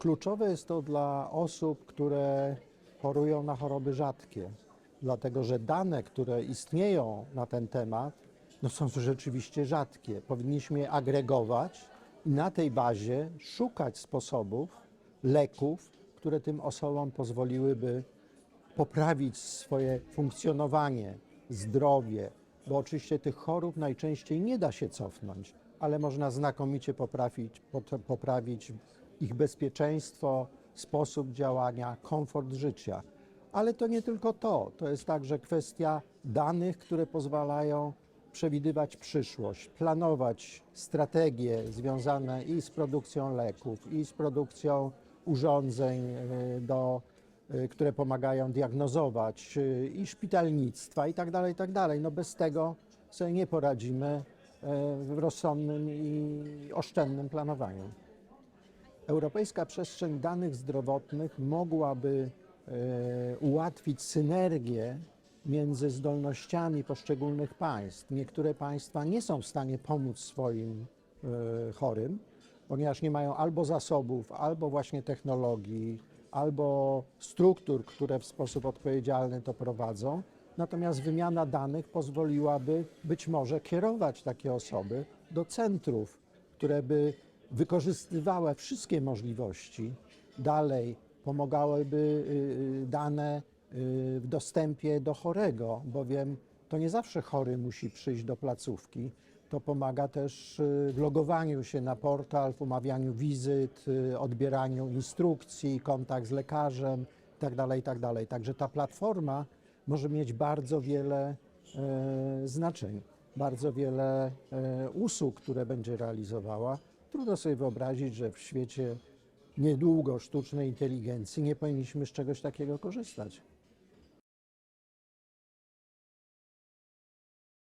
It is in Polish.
Kluczowe jest to dla osób, które chorują na choroby rzadkie, dlatego że dane, które istnieją na ten temat, no są rzeczywiście rzadkie. Powinniśmy je agregować i na tej bazie szukać sposobów, leków, które tym osobom pozwoliłyby poprawić swoje funkcjonowanie, zdrowie, bo oczywiście tych chorób najczęściej nie da się cofnąć, ale można znakomicie poprawić, poprawić ich bezpieczeństwo, sposób działania, komfort życia. Ale to nie tylko to, to jest także kwestia danych, które pozwalają przewidywać przyszłość, planować strategie związane i z produkcją leków, i z produkcją urządzeń y, do y, które pomagają diagnozować y, i szpitalnictwa i tak dalej, i tak dalej. No bez tego sobie nie poradzimy w rozsądnym i oszczędnym planowaniu. Europejska przestrzeń danych zdrowotnych mogłaby e, ułatwić synergię między zdolnościami poszczególnych państw. Niektóre państwa nie są w stanie pomóc swoim e, chorym, ponieważ nie mają albo zasobów, albo właśnie technologii, albo struktur, które w sposób odpowiedzialny to prowadzą. Natomiast wymiana danych pozwoliłaby być może kierować takie osoby do centrów, które by wykorzystywały wszystkie możliwości, dalej pomagałyby y, y, dane y, w dostępie do chorego, bowiem to nie zawsze chory musi przyjść do placówki. To pomaga też w logowaniu się na portal, w umawianiu wizyt, odbieraniu instrukcji, kontakt z lekarzem itd. itd. Także ta platforma może mieć bardzo wiele e, znaczeń, bardzo wiele e, usług, które będzie realizowała. Trudno sobie wyobrazić, że w świecie niedługo sztucznej inteligencji nie powinniśmy z czegoś takiego korzystać.